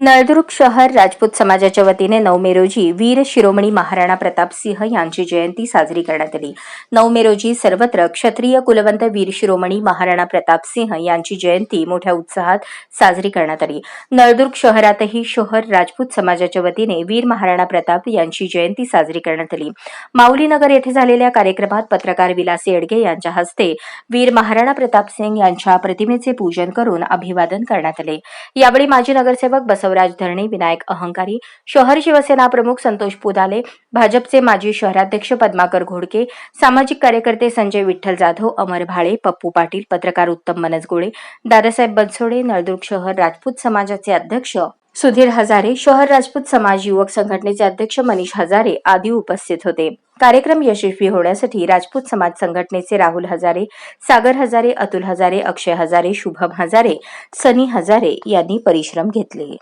नळदुर्ग शहर राजपूत समाजाच्या वतीने नऊ मे रोजी वीर शिरोमणी महाराणा प्रताप सिंह यांची जयंती साजरी करण्यात आली. नऊ मे रोजी सर्वत्र क्षत्रिय कुलवंत वीर शिरोमणी महाराणा प्रताप सिंह यांची जयंती मोठ्या उत्साहात साजरी करण्यात आली. नळदुर्ग शहरातही शहर राजपूत समाजाच्या वतीने वीर महाराणा प्रताप यांची जयंती साजरी करण्यात आली. माऊलीनगर येथे झालेल्या कार्यक्रमात पत्रकार विलास येडगे यांच्या हस्ते वीर महाराणा प्रताप सिंग यांच्या प्रतिमेचे पूजन करून अभिवादन करण्यात आले. यावेळी माजी नगरसेवक बसवराज धरणे विनायक अहंकारी शहर शिवसेना प्रमुख संतोष पुदाले भाजपचे माजी शहराध्यक्ष पद्माकर घोडके सामाजिक कार्यकर्ते संजय विठ्ठल जाधव अमर भाळे पप्पू पाटील पत्रकार उत्तम मनसगोळे दादासाहेब बनसोडे नळदुर्ग शहर राजपूत समाजाचे अध्यक्ष सुधीर हजारे शहर राजपूत समाज युवक संघटनेचे अध्यक्ष मनीष हजारे आदी उपस्थित होते. कार्यक्रम यशस्वी होण्यासाठी राजपूत समाज संघटनेचे राहुल हजारे सागर हजारे अतुल हजारे अक्षय हजारे शुभम हजारे सनी हजारे यांनी परिश्रम घेतले.